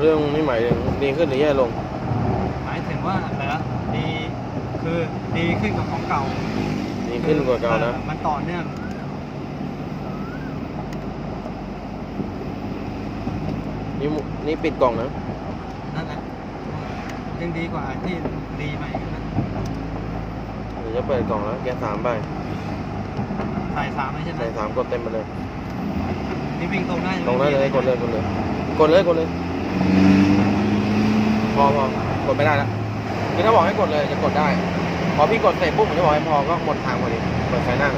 เรื่องไม่หมายถึงดีขึ้นหรือแย่ลง หมายถึงว่าอะไรนะดีคือดีขึ้นกว่าของเก่าดีขึ้นกว่าเก่านะออมันต่อเนื่องนี่มุนี่ปิดกล่องนะนั่นแหละยังดีกว่าที่ดีใหม่นะเดี๋ยวจะเปิดกล่องแล้วแกสามไปใส่สามไม่ใช่ไหมใส่สามกดเต็มไปเลยนี่วิ่งตรงได้ตรงได้เลยกดเลยกดเลยกดเลยกดเลย พอพอกดไม่ได้แล้วคือถ้าบอกให้กดเลยจะกดได้ พอพี่กดเสร็จปุ๊บผมจะบอกให้พอก็หมดทางพอดีเปิดไฟหน้า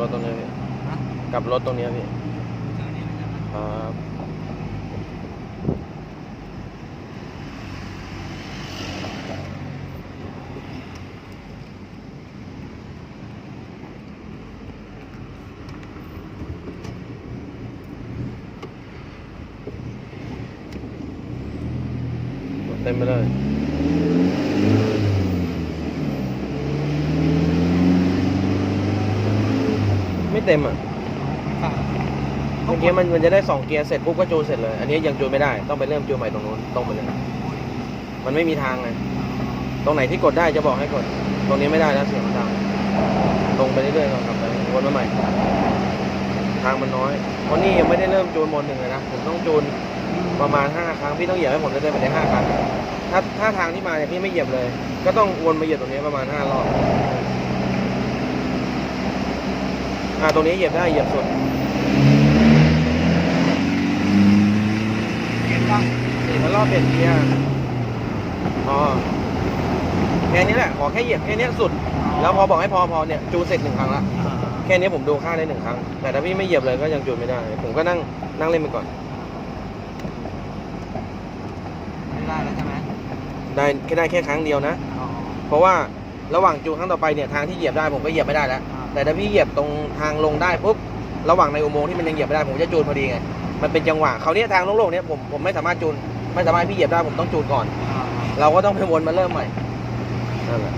รถตรงนี้พี่ฮะกลับรถตรงนี้พี่เจอนี่ไม่ใช่ไหมครับกดเต็มไปเลย เต็มอะค่ะเมื่อกี้มันมันจะได้สองเกียร์เสร็จปุ๊บก็จูนเสร็จเลย อันนี้ยังจูนไม่ได้ ต้องไปเริ่มจูนใหม่ตรงนู้นตรงไปเลยมันไม่มีทางไงตรงไหนที่กดได้จะบอกให้กด ตรงนี้ไม่ได้แล้วเสียงมันดังตรงไปเรื่อยๆก่อนครับไปวนมาใหม่ ทางมันน้อยเพราะนี่ยังไม่ได้เริ่มจูนโหมดหนึ่งเลยนะผมต้องจูนประมาณห้าครั้งพี่ต้องเหยียบให้ผมได้ไปได้ห้าครั้งถ้าถ้าทางที่มาเนี่ยพี่ไม่เหยียบเลย ก็ต้องวนมาเหยียบตรงนี้ประมาณห้ารอบ อ่าตรงนี้เหยียบได้เหยียบสุดเห็นป่ะสี่พันรอบเปลี่ยนเกียร์อ๋อแค่นี้แหละขอแค่เหยียบแค่เนี้ยสุด แล้วพอบอกให้พอพอเนี่ยจูนเสร็จหนึ่งครั้งละอ่าแค่นี้ผมดูค่าได้หนึ่งครั้ง แต่ถ้าพี่ไม่เหยียบเลยก็ยังจูนไม่ได้ ผมก็นั่งนั่งเล่นไปก่อนไม่ได้แล้วใช่ไหมได้แค่ได้แค่ครั้งเดียวนะอ๋อเพราะว่าระหว่างจูนครั้งต่อไปเนี่ยทางที่เหยียบได้ผมก็เหยียบไม่ได้แล้วอ่า แต่ถ้าพี่เหยียบตรงทางลงได้ปุ๊บระหว่างในอุโมงค์ที่มันยังเหยียบไม่ได้ผมจะจูนพอดีไงมันเป็นจังหวะเขาวเนี้ยทางโล่งๆเนี่ยผมผมไม่สามารถจูนไม่สามารถให้พี่เหยียบได้ผมต้องจูนก่อนอ่าเราก็ต้องไปวนมาเริ่มใหม่นั่นแหละ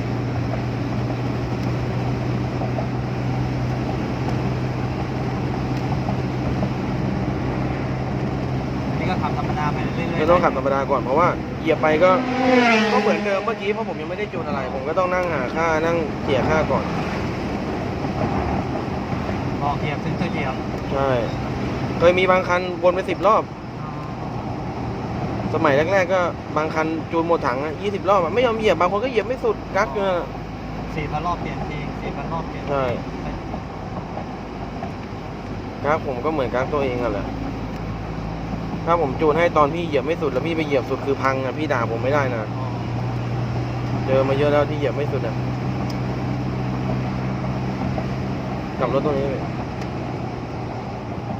นี่ก็ขับธรรมดาไปเรื่อยๆไม่ต้องขับธรรมดาก่อนเพราะว่าเหยียบไปก็ก็เหมือนเดิมเมื่อกี้เพราะผมยังไม่ได้จูนอะไร ผมก็ต้องนั่งหาค่านั่งเกี่ยค่าก่อน รอเกียร์ถึงจะเหยียบใช่ เคยมีบางคันวนไปสิบรอบ สมัยแรกๆก็บางคันจูนหมดถังยี่สิบรอบอะไม่ยอมเหยียบบางคนก็เหยียบไม่สุดกักอยู่นั่นอะสี่พันรอบเปลี่ยนทีสี่พันรอบเปลี่ยนทีใช่กักผมก็เหมือนกักตัวเองอะแหละถ้าผมจูนให้ตอนพี่เหยียบไม่สุดแล้วพี่ไปเหยียบสุดคือพังอะพี่ด่าผมไม่ได้นะอ๋อเจอมาเยอะแล้วที่เหยียบไม่สุดอะกลับรถตรงนี้เลย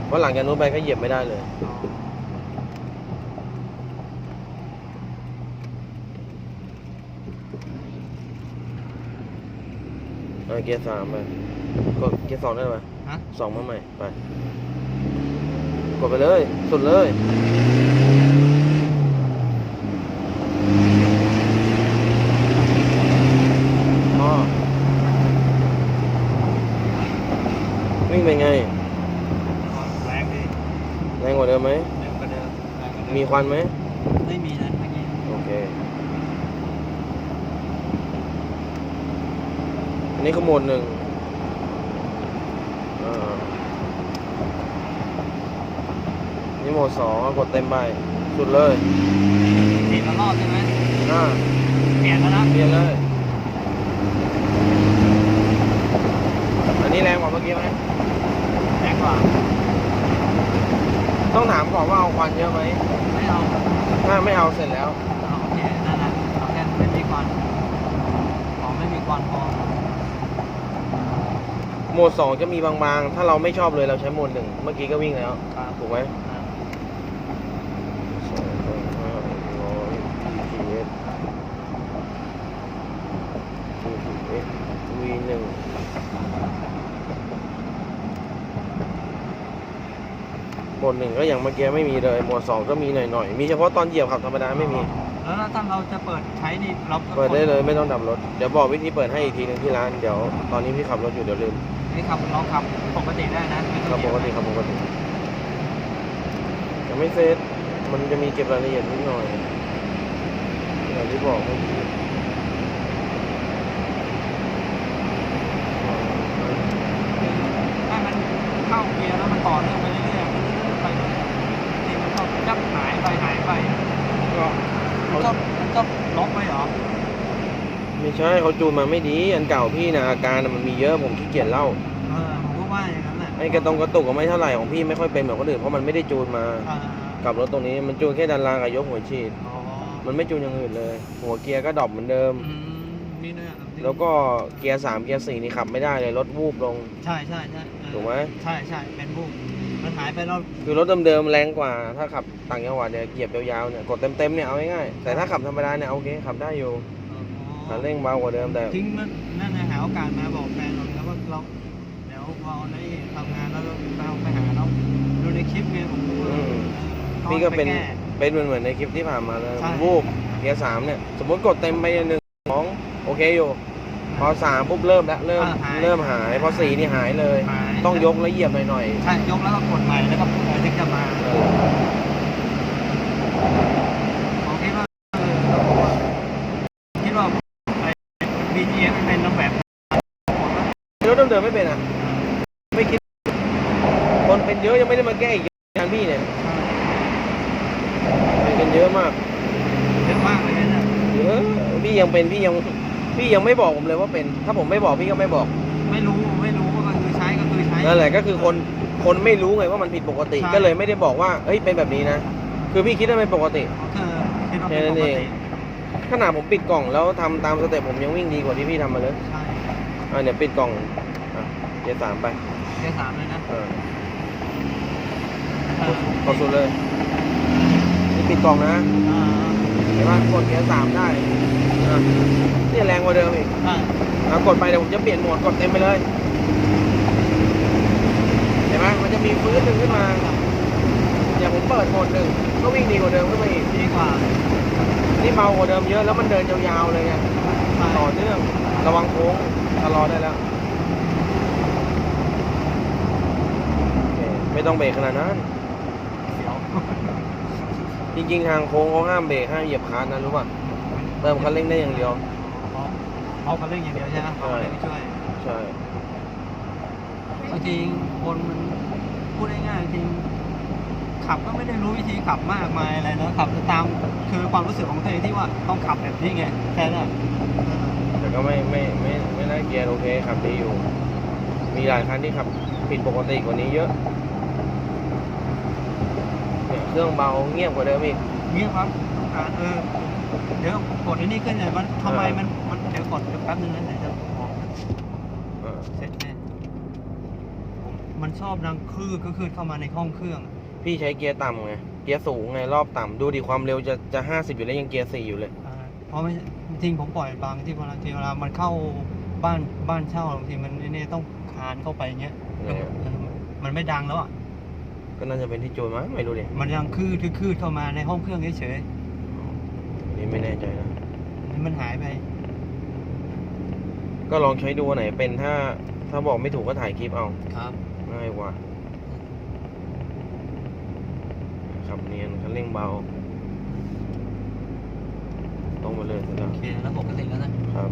เพราะหลังจากนู้นไปก็เหยียบไม่ได้เลยอ๋อเออเกียร์สามไปกดเกียร์สองได้ไหมฮะ สองมาใหม่ไป กดไปเลย สุดเลย อ๋อ วิ่งเป็นไง แรงดี แรงกว่าเดิมไหม เร็วกว่าเดิมแรงกว่าเดิ มี ควันไหม ไม่มีนะเมื่อกี้โอเค อันนี้คือโหมดหนึ่งอ่านี่โหมดสองกดเต็มใบสุดเลยสี่พันรอบใช่ไหมอ่าเปลี่ยนแล้วนะเปลี่ยนเลย อันนี้แรงกว่าเมื่อกี้ไหมแรงกว่า ต้องถามก่อนว่าเอาควันเยอะไหมไม่เอาถ้าไม่เอาเสร็จแล้วเอาโอเคนั่นแหละเอาแค่ไม่มีควันของไม่มีควันพอโหมดสองจะมีบางๆ ถ้าเราไม่ชอบเลยเราใช้โหมดหนึ่งเมื่อกี้ก็วิ่งแล้ว ครับถูกไหม อ่า สองสามห้าหก วดหนึ่งก็อย่างเมื่อกี้ไม่มีเลยหมวดสองก็มีหน่อยๆมีเฉพาะตอนเหยียบขับธรรมดาไม่มี แล้วถ้าเราจะเปิดใช้นี่เราก็เปิดได้เลยไม่ต้องดับรถเดี๋ยวบอกวิธีเปิดให้อีกทีหนึ่งที่ร้านเดี๋ยวตอนนี้พี่ขับรถอยู่เดี๋ยวลืมนี่ขับลองขับปกติได้นะไม่คต้รัอบงปกติครับปกติยังไม่เสร็จมันจะมีเก็บรายละเอียดนิดหน่อยอย่างที่บอกเมื่อกี้ ถ้ามันเข้าเกียร์แล้วมันต่อเนื่องไปเรื่อยๆไปเรื่อยๆนี่มันชอบจับหายไปหายไป ก็ มันชอบมันชอบล็อกไว้เหรอ ไม่ ใช่เขาจูนมาไม่ดี อันเก่าพี่นะอาการน่ะมันมีเยอะผมขี้เกียจเล่าเออผมก็ว่าอย่างนั้นแหละไอ้กระตรงกระตุกก็ไม่เท่าไหร่ของพี่ไม่ค่อยเป็นเหมือนคนอื่นเพราะมันไม่ได้จูนมาอ่ากับรถตรงนี้มันจูนแค่ดันรางกับยกหัวฉีด อ๋อมันไม่จูนอย่างอื่นเลย หัวเกียร์ก็ดรอปเหมือนเดิม อืมนี่เนี่ยแล้วก็เกียร์สามเกียร์สี่นี่ขับไม่ได้เลยรถวูบลง ใช่ใช่ใช่เออถูกไหม ใช่ใช่เป็นบุ้มมันหายไปแล้วคือรถเดิมๆแรงกว่า ถ้าขับต่างจังหวัดเนี่ยเหยียบยาวๆเนี่ยกดเต็มๆเนี่ยเอาง่ายๆแต่ถ้าขับธรรมดาเนี่ยโอเคขับได้อยู่อ๋อ คันเร่งเบากว่าเดิมแต่ทิ้งนั่นนั่นนะหาโอกาสมาบอกแฟนเราแล้วว่าเราเดี๋ยวพอได้ทำงานแล้วเราไปหาเราดูในคลิปไงผมก็อืมอาพี่ก็เป็นไแเป็นเหมือนเหมือนในคลิปที่ผ่านมาเลยใช่ วูบเกียร์สามเนี่ย สมมติกดเต็มไปหนึ่งสองโอเคอยู่ พอสามปุ๊บเริ่มแล้วเริ่มอ่าหาย เริ่มหายพอสี่นี่หายเลย หายต้องยกแล้วเหยียบหน่อยใช่ยกแล้วก็กดใหม่แล้วก็ถึงจะมา ๆเออ ผมคิดว่าเออคิดว่าไอ้ BGM มันเป็นรูปแบบรถเดิมๆไม่เป็นอะ ไม่คิด คนเป็นเยอะยังไม่ได้มาแก้อีกทางพี่เนี่ยเป็นกันเยอะมาก เยอะมากเลยนะเยอะพี่ยังเป็นพี่ยังพี่ยังไม่บอกผมเลยว่าเป็น ถ้าผมไม่บอกพี่ก็ไม่บอก ไม่รู้ไม่รู้ก็คือใช้ก็คือใช้นั่นแหละก็คือคนคนไม่รู้ไงว่ามันผิดปกติใช่ก็เลยไม่ได้บอกว่าเฮ้ยเป็นแบบนี้นะ คือพี่คิดว่าเป็นปกติคือคิดว่าเป็นแค่นั้ปนกเองติ ขนาดผมปิดกล่องแล้วทำตามสเต็ปผมยังวิ่งดีกว่าที่พี่ทำมาเลยใช่อ่าเนี่ยปิดกล่องอะเกียร์สามไปแค่สามเลยนะเออเออกดสุดเลยนี่ปิดกล่องนะอ่าเห็นไหมกดเกียร์สามได้อะนี่แรงกว่าเดิมอีกอ่าเอากดไปเดี๋ยวผมจะเปลี่ยนโหมดกดเต็มไปเลย เห็นไหมมันจะมีฟื้นหนึ่งขึ้นมาอย่าง ผมเปิดโหมดหนึ่งก็วิ่งดีกว่าเดิมขึ้นมาอีกดีกว่า นี่เบากว่าเดิมเยอะแล้วมันเดินยาวๆเลยไงใช่ต่อเนื่องระวังโค้งชะลอได้แล้วโอเคไม่ต้องเบรกขนาดนั้นเสียวจริงๆ ทางโค้งเขาห้ามเบรกห้ามเหยียบคลันนะรู้ป่ะเติมคันเร่งได้อย่างเดียวเอาเอาคันเร่งอย่างเดียวใช่ไหมเอาคันเร่งไปช่วยใช่บางทีคนมันพูดง่ายๆบางที ขับก็ไม่ได้รู้วิธีขับมากมายอะไรนะขับตามคือความรู้สึกของตัวเองที่ว่าต้องขับแบบนี้ไงแค่นั้นเออแต่ก็ไม่ไม่ไม่ไม่น่าเกลียดโอเคขับดีอยู่ มีหลายคันที่ขับผิดปกติกว่านี้เยอะเนี่ยเครื่องเบาเงียบกว่าเดิมอีกเงี้ยครับต้องการเออเดี๋ยวกดอันนี้ขึ้นเลยมันทำไมเออมันมันเดี๋ยวกดเดี๋ยวแป๊บนึงนะเดี๋ยวจะบอกเออเซ็ตแน่มันชอบดังคลืดก็คือเข้ามาในห้องเครื่อง พี่ใช้เกียร์ต่ำไง เกียร์สูงไงรอบต่ำดูดิความเร็วจะจะห้าสิบอยู่แล้วยังเกียร์สี่อยู่เลย อ่าเพราะไม่จริงผมปล่อยบางที่เวลาที่เวลามันเข้าบ้านบ้านเช่าบางทีมันไอ้นี่ต้องคานเข้าไปอย่างเงี้ยเนี่ย เออมันไม่ดังแล้วอะก็น่าจะเป็นที่โจรมั้งไม่รู้ดิมันยังคืดคืดเข้ามาในห้องเครื่องเฉยนี่ไม่แน่ใจนะๆนี่มันหายไปก็ลองใช้ดูอันไหนเป็นถ้าถ้าบอกไม่ถูกก็ถ่ายคลิปเอาครับง่ายกว่า ขับเนียนคันเร่งเบา ตรงไปเลยเสร็จแล้วโอเคแล้วปกติแล้วนะครับ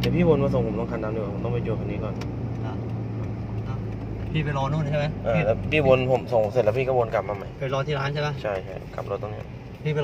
เดี๋ยวพี่วนมาส่งผมต้องคันดำดีกว่าผมต้องไปโจทย์คันนี้ก่อนนะนะพี่ไปรอนู่นใช่ไหมเออพี่แล้วพี่วนผมส่งเสร็จแล้วพี่ก็วนกลับมาใหม่ไปรอที่ร้านใช่ไหมใช่ใช่กลับรถตรงเนี้ย